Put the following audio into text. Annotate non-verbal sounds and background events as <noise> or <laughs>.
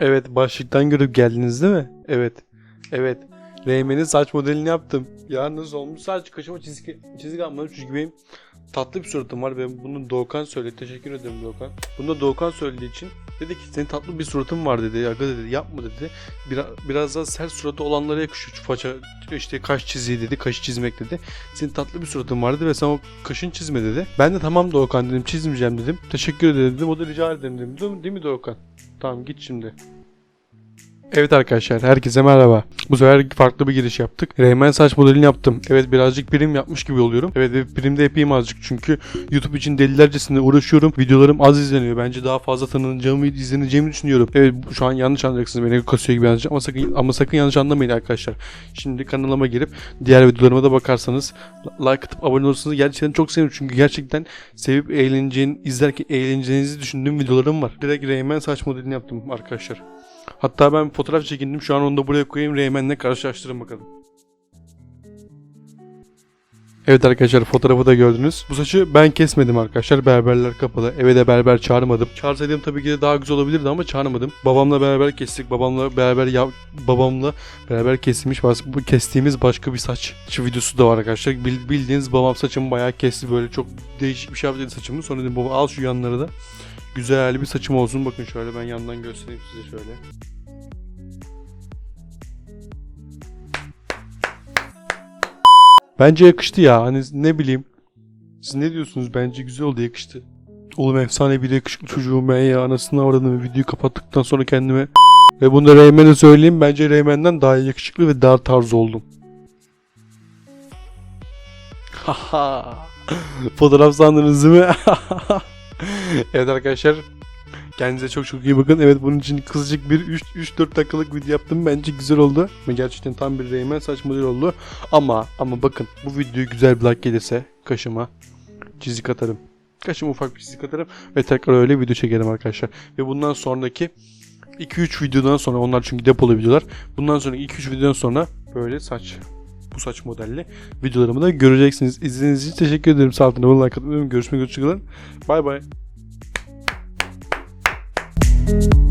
Evet başlıktan görüp geldiniz değil mi? Evet. Evet. Reymen'in saç modelini yaptım. Ya nasıl olmuş? Sadece kaşıma çizgi, çizgi atmadım çünkü benim tatlı bir suratım var. Ben bunu Doğukan söyledi. Teşekkür ederim Doğukan. Bunu da Doğukan söylediği için dedi ki senin tatlı bir suratın var dedi. Aga dedi yapma dedi. Biraz, biraz daha sert suratı olanlara yakışıyor. Faça işte kaş çiziği dedi. Kaşı çizmek dedi. Senin tatlı bir suratın vardı ve sen o kaşın çizme dedi. Ben de tamam Doğukan dedim çizmeyeceğim dedim. Teşekkür ederim dedim. O da rica ederim dedim. Değil mi Doğukan? Tamam git şimdi. Evet arkadaşlar herkese merhaba. Bu sefer farklı bir giriş yaptık. Reymen saç modelini yaptım. Evet birazcık prim yapmış gibi oluyorum. Evet ve prim de yapayım azıcık çünkü YouTube için delilercesine uğraşıyorum. Videolarım az izleniyor. Bence daha fazla tanınacağımı, izleneceğimi düşünüyorum. Evet şu an yanlış anlayacaksınız. Beni kasıyor gibi anlayacak ama sakın, ama sakın yanlış anlamayın arkadaşlar. Şimdi kanalıma girip diğer videolarıma da bakarsanız like atıp abone olursanız gerçekten çok sevinirim. Çünkü gerçekten sevip eğleneceğini, izlerken eğleneceğinizi düşündüğüm videolarım var. Direkt Reymen saç modelini yaptım arkadaşlar. Hatta ben fotoğraf çekindim. Şu an onu da buraya koyayım. Reymen'le karşılaştırın bakalım. Evet arkadaşlar fotoğrafı da gördünüz. Bu saçı ben kesmedim arkadaşlar. Berberler kapalı. Eve de berber çağırmadım. Çağırsaydım tabii ki de daha güzel olabilirdi ama çağırmadım. Babamla beraber kestik. Babamla beraber ya babamla beraber kesilmiş bu kestiğimiz başka bir saç. Şu videosu da var arkadaşlar. Bil- bildiğiniz babam saçımı bayağı kesti. Böyle çok değişik bir şey yaptı saçımı. Sonra dedim baba al şu yanları da. Güzel bir saçım olsun. Bakın şöyle ben yandan göstereyim size şöyle. Bence yakıştı ya. Hani ne bileyim. Siz ne diyorsunuz? Bence güzel oldu yakıştı. Oğlum efsane bir yakışıklı çocuğum ben ya. Anasını avradım. Videoyu kapattıktan sonra kendime. Ve bunu da Reymen'e söyleyeyim. Bence Reymen'den daha yakışıklı ve daha tarz oldum. Haha. <laughs> Fotoğraf sandınız değil mi? <laughs> evet arkadaşlar. Kendinize çok çok iyi bakın. Evet bunun için kısacık bir 3-4 dakikalık video yaptım. Bence güzel oldu. Gerçekten tam bir Reymen saç modeli oldu. Ama ama bakın bu videoya güzel bir like gelirse kaşıma çizik atarım. Kaşıma ufak bir çizik atarım ve tekrar öyle video çekerim arkadaşlar. Ve bundan sonraki 2-3 videodan sonra onlar çünkü depolu videolar. Bundan sonraki 2-3 videodan sonra böyle saç bu saç modelli videolarımı da göreceksiniz. İzlediğiniz için teşekkür ederim. Sağ olun. Like atmayı. Görüşmek üzere. Bay bay. you